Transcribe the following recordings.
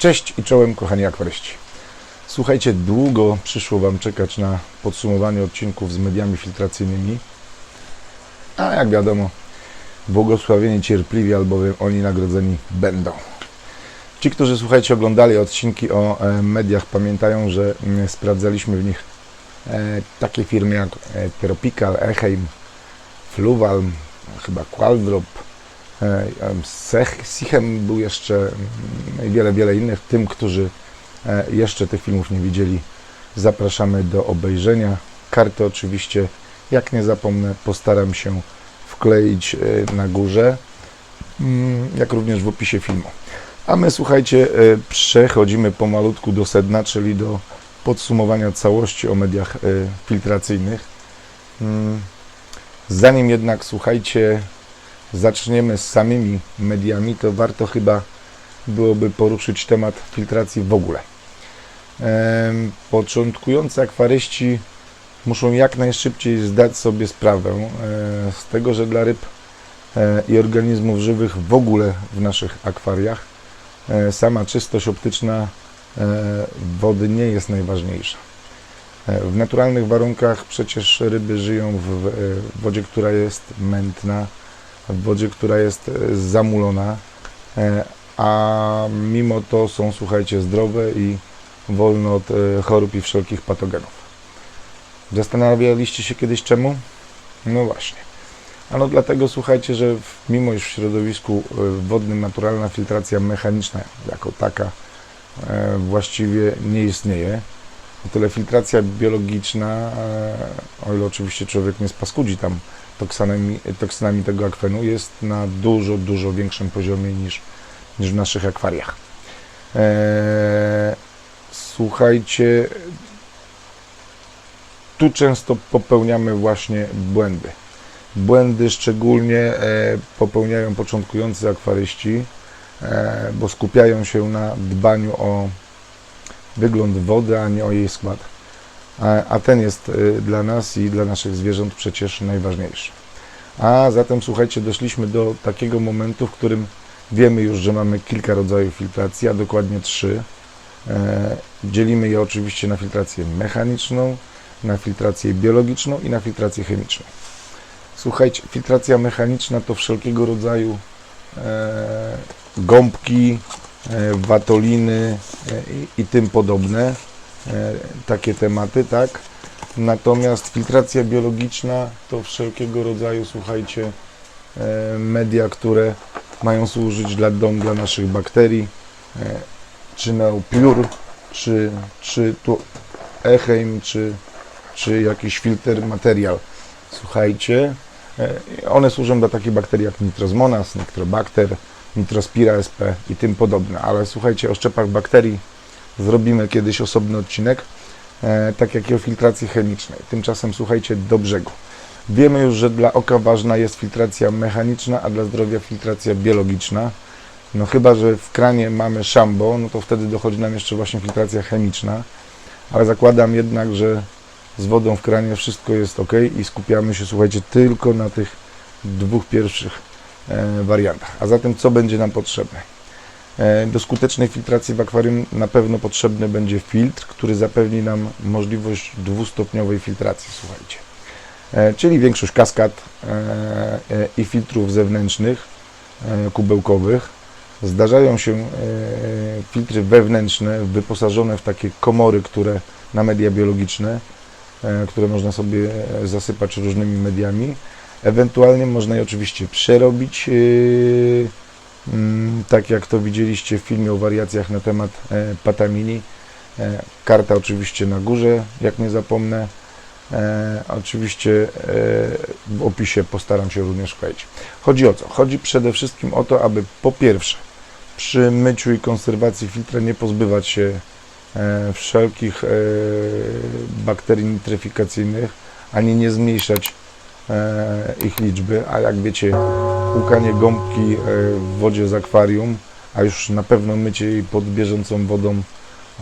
Cześć i czołem, kochani akwaryści. Słuchajcie, długo przyszło Wam czekać na podsumowanie odcinków z mediami filtracyjnymi, a jak wiadomo, błogosławieni cierpliwi, albowiem oni nagrodzeni będą. Ci, którzy słuchajcie, oglądali odcinki o e, mediach, pamiętają, że mm, sprawdzaliśmy w nich e, takie firmy jak e, Tropical, Eheim, Fluval, chyba Qualdrop, e, em, Sech, Sichem był jeszcze mm, i wiele, wiele innych. Tym, którzy e, jeszcze tych filmów nie widzieli, zapraszamy do obejrzenia. Karty oczywiście, jak nie zapomnę, postaram się wkleić e, na górze, mm, jak również w opisie filmu. A my, słuchajcie, e, przechodzimy pomalutku do sedna, czyli do podsumowania całości o mediach e, filtracyjnych. Mm, Zanim jednak, słuchajcie, zaczniemy z samymi mediami, to warto chyba byłoby poruszyć temat filtracji w ogóle. Początkujący akwaryści muszą jak najszybciej zdać sobie sprawę e, z tego, że dla ryb e, i organizmów żywych w ogóle w naszych akwariach e, sama czystość optyczna wody nie jest najważniejsza. W naturalnych warunkach przecież ryby żyją w wodzie, która jest mętna, w wodzie, która jest e, zamulona, e, a mimo to są, słuchajcie, zdrowe i wolne od e, chorób i wszelkich patogenów. Zastanawialiście się kiedyś czemu? No właśnie. Ano dlatego, słuchajcie, że mimo iż w środowisku wodnym naturalna filtracja mechaniczna jako taka właściwie nie istnieje, o tyle filtracja biologiczna, e, o ile oczywiście człowiek nie spaskudzi tam toksynami, toksynami tego akwenu, jest na dużo, dużo większym poziomie niż, niż w naszych akwariach. E, słuchajcie, tu często popełniamy właśnie błędy. Błędy szczególnie e, popełniają początkujący akwaryści, e, bo skupiają się na dbaniu o wygląd wody, a nie o jej skład. A, ten jest y, dla nas i dla naszych zwierząt przecież najważniejszy. A zatem słuchajcie, doszliśmy do takiego momentu, w którym wiemy już, że mamy kilka rodzajów filtracji, a dokładnie trzy. E, dzielimy je oczywiście na filtrację mechaniczną, na filtrację biologiczną i na filtrację chemiczną. Słuchajcie, filtracja mechaniczna to wszelkiego rodzaju e, gąbki, watoliny e, i, tym podobne e, takie tematy, tak? Natomiast filtracja biologiczna to wszelkiego rodzaju, słuchajcie, e, media, które mają służyć dla dom dla naszych bakterii, e, czy Neopure, czy, czy tu Echeim, czy, czy jakiś filtr materiał. Słuchajcie, e, one służą dla takich bakterii jak Nitrosmonas, Nitrobacter, Nitrospira sp i tym podobne. Ale słuchajcie, o szczepach bakterii zrobimy kiedyś osobny odcinek, e, tak jak i o filtracji chemicznej. Tymczasem słuchajcie do brzegu. Wiemy już, że dla oka ważna jest filtracja mechaniczna, a dla zdrowia filtracja biologiczna. No chyba, że w kranie mamy szambo, no to wtedy dochodzi nam jeszcze właśnie filtracja chemiczna. Ale zakładam jednak, że z wodą w kranie wszystko jest ok i skupiamy się, słuchajcie, tylko na tych dwóch pierwszych wariantach. A zatem co będzie nam potrzebne? E, Do skutecznej filtracji w akwarium na pewno potrzebny będzie filtr, który zapewni nam możliwość dwustopniowej filtracji, słuchajcie. E, Czyli większość kaskad e, e, i filtrów zewnętrznych, e, kubełkowych. Zdarzają się e, filtry wewnętrzne wyposażone w takie komory, które na media biologiczne, e, które można sobie e, zasypać różnymi mediami. Ewentualnie można je oczywiście przerobić, yy, mm, tak jak to widzieliście w filmie o wariacjach na temat e, patamini. E, Karta oczywiście na górze, jak nie zapomnę. E, Oczywiście w opisie postaram się również wkleić. Chodzi o co? Chodzi przede wszystkim o to, aby po pierwsze przy myciu i konserwacji filtra nie pozbywać się wszelkich bakterii nitryfikacyjnych, ani nie zmniejszać ich liczby, a jak wiecie, łukanie gąbki e, w wodzie z akwarium, a już na pewno mycie jej pod bieżącą wodą,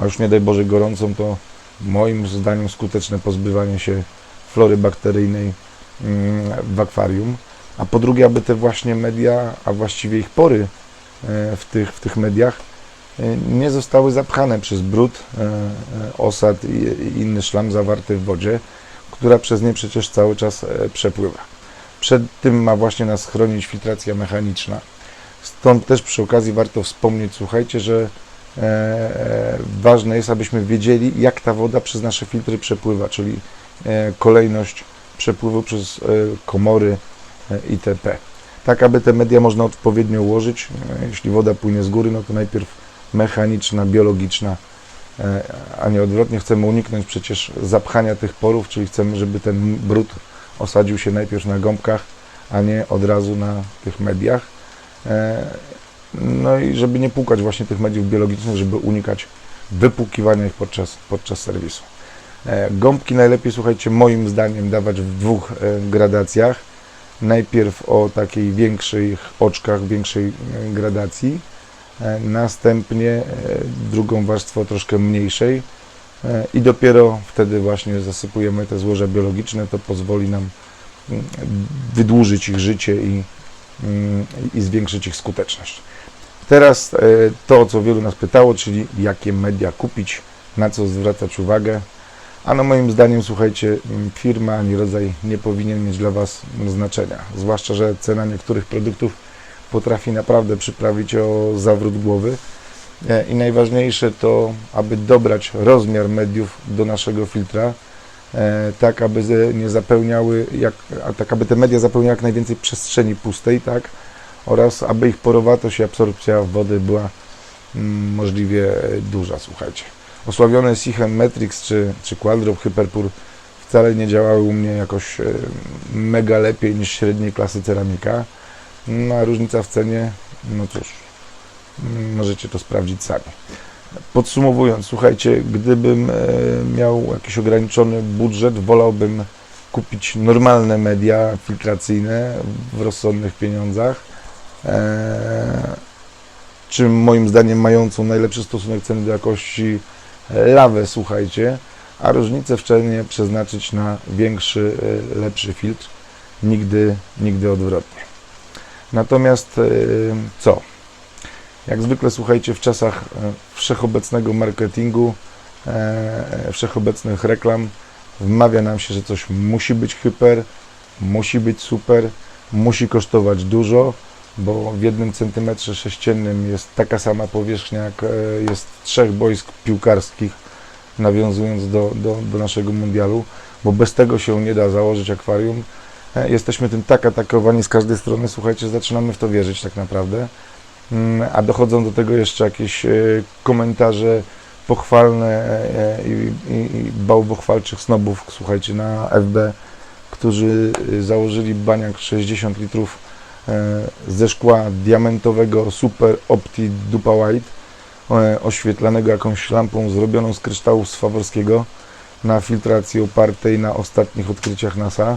a już nie daj Boże gorącą, to moim zdaniem skuteczne pozbywanie się flory bakteryjnej mm, w akwarium. A po drugie, aby te właśnie media, a właściwie ich pory e, w tych, w tych mediach e, nie zostały zapchane przez brud, e, e, osad i inny szlam zawarty w wodzie, która przez nie przecież cały czas e, przepływa. Przed tym ma właśnie nas chronić filtracja mechaniczna. Stąd też przy okazji warto wspomnieć, słuchajcie, że e, e, ważne jest, abyśmy wiedzieli, jak ta woda przez nasze filtry przepływa, czyli kolejność przepływu przez komory itp. Tak, aby te media można odpowiednio ułożyć. Jeśli woda płynie z góry, no to najpierw mechaniczna, biologiczna, a nie odwrotnie. Chcemy uniknąć przecież zapchania tych porów, czyli chcemy, żeby ten brud osadził się najpierw na gąbkach, a nie od razu na tych mediach. E, No i żeby nie płukać właśnie tych mediów biologicznych, żeby unikać wypłukiwania ich podczas, podczas serwisu. E, Gąbki najlepiej, słuchajcie, moim zdaniem dawać w dwóch e, gradacjach. Najpierw o takiej większych oczkach, większej e, gradacji, e, następnie e, drugą warstwę o troszkę mniejszej e, i dopiero wtedy właśnie zasypujemy te złoża biologiczne. To pozwoli nam mm, wydłużyć ich życie i, mm, i zwiększyć ich skuteczność. Teraz e, to, co wielu nas pytało, czyli jakie media kupić, na co zwracać uwagę. A no moim zdaniem, słuchajcie, m, firma ani rodzaj nie powinien mieć dla Was znaczenia. Zwłaszcza, że cena niektórych produktów potrafi naprawdę przyprawić o zawrót głowy. E, I najważniejsze to, aby dobrać rozmiar mediów do naszego filtra, e, tak aby nie zapełniały, jak, a tak aby te media zapełniały jak najwięcej przestrzeni pustej, tak? Oraz aby ich porowatość i absorpcja wody była mm, możliwie e, duża, słuchajcie. Osławione Sichem Metrix czy, czy Quadrop Hyperpur wcale nie działały u mnie jakoś mega lepiej niż średniej klasy ceramika. No a różnica w cenie, no cóż, możecie to sprawdzić sami. Podsumowując, słuchajcie, gdybym e, miał jakiś ograniczony budżet, wolałbym kupić normalne media filtracyjne w rozsądnych pieniądzach, e, czym moim zdaniem mającą najlepszy stosunek ceny do jakości lawę, słuchajcie, a różnicę w cenie przeznaczyć na większy, e, lepszy filtr, nigdy, nigdy odwrotnie. Natomiast e, co? Jak zwykle, słuchajcie, w czasach e, wszechobecnego marketingu, e, wszechobecnych reklam, wmawia nam się, że coś musi być hyper, musi być super, musi kosztować dużo, bo w jednym centymetrze sześciennym jest taka sama powierzchnia, jak jest trzech boisk piłkarskich, nawiązując do, do, do naszego mundialu, bo bez tego się nie da założyć akwarium. E, Jesteśmy tym tak atakowani z każdej strony, słuchajcie, zaczynamy w to wierzyć tak naprawdę. Mm, A dochodzą do tego jeszcze jakieś e, komentarze pochwalne e, i, i, i bałwochwalczych snobów, słuchajcie, na FB, którzy założyli baniak 60 litrów ze szkła diamentowego Super Opti Dupa White, oświetlanego jakąś lampą zrobioną z kryształu swaworskiego na filtracji opartej na ostatnich odkryciach NASA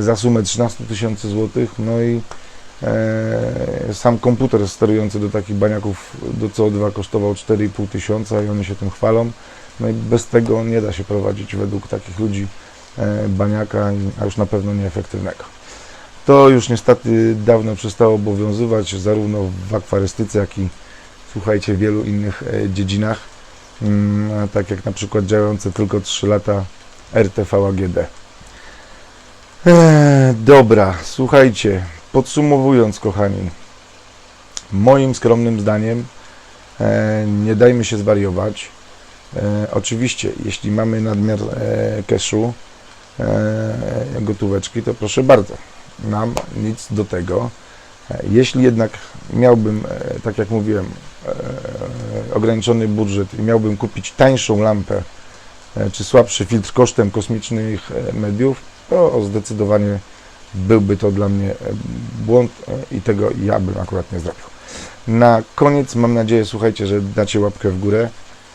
za sumę 13 tysięcy złotych. No i e, sam komputer sterujący do takich baniaków do CO2 kosztował 4,5 tysiąca i oni się tym chwalą. No i bez tego nie da się prowadzić według takich ludzi e, baniaka, a już na pewno nieefektywnego. To już niestety dawno przestało obowiązywać zarówno w akwarystyce, jak i słuchajcie, w wielu innych e, dziedzinach, Mm, tak jak na przykład działające tylko 3 lata RTV AGD. Eee, dobra, słuchajcie, podsumowując, kochani, moim skromnym zdaniem e, nie dajmy się zwariować. E, oczywiście, jeśli mamy nadmiar e, e, gotóweczki, to proszę bardzo, nam nic do tego. E, Jeśli jednak miałbym, e, tak jak mówiłem, e, ograniczony budżet i miałbym kupić tańszą lampę e, czy słabszy filtr kosztem kosmicznych e, mediów, to zdecydowanie byłby to dla mnie błąd e, i tego ja bym akurat nie zrobił. Na koniec mam nadzieję, słuchajcie, że dacie łapkę w górę,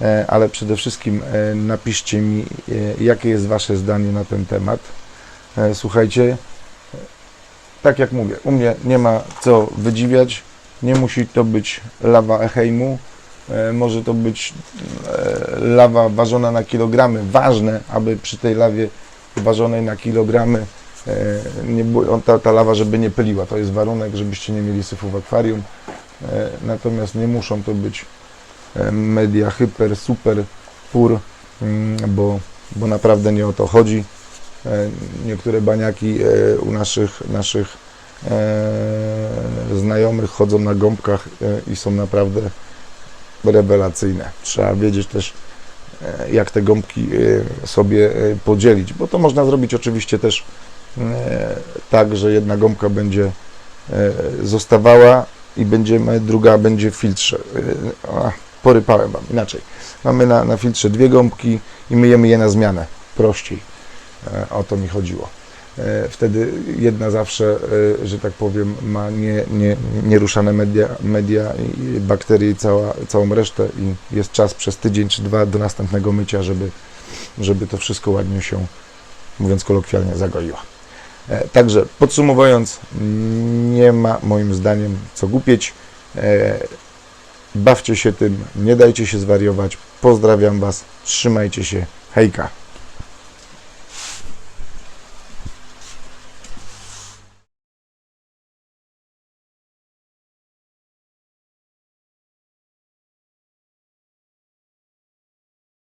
e, ale przede wszystkim e, napiszcie mi, jakie jest Wasze zdanie na ten temat. Słuchajcie, tak jak mówię, u mnie nie ma co wydziwiać, nie musi to być lawa Eheimu, e, może to być lawa ważona na kilogramy. Ważne, aby przy tej lawie ważonej na kilogramy e, nie ta, ta lawa, żeby nie pyliła. To jest warunek, żebyście nie mieli syfu w akwarium. E, Natomiast nie muszą to być e, media hyper, super, pur, mm, bo, bo naprawdę nie o to chodzi. Niektóre baniaki u naszych, naszych znajomych chodzą na gąbkach i są naprawdę rewelacyjne. Trzeba wiedzieć też, jak te gąbki e, sobie e, podzielić, bo to można zrobić oczywiście też e, tak, że jedna gąbka będzie e, zostawała i będziemy, druga będzie w filtrze. E, porypałem Wam, inaczej. Mamy na, na filtrze dwie gąbki i myjemy je na zmianę, prościej. E, O to mi chodziło. E, Wtedy jedna zawsze, e, że tak powiem, ma nie, nie, nieruszane media, media i bakterie i cała, całą resztę i jest czas przez tydzień czy dwa do następnego mycia, żeby, żeby to wszystko ładnie się, mówiąc kolokwialnie, zagoiło. E, Także podsumowując, nie ma moim zdaniem co głupieć. Bawcie się tym, nie dajcie się zwariować. Pozdrawiam Was, trzymajcie się, hejka.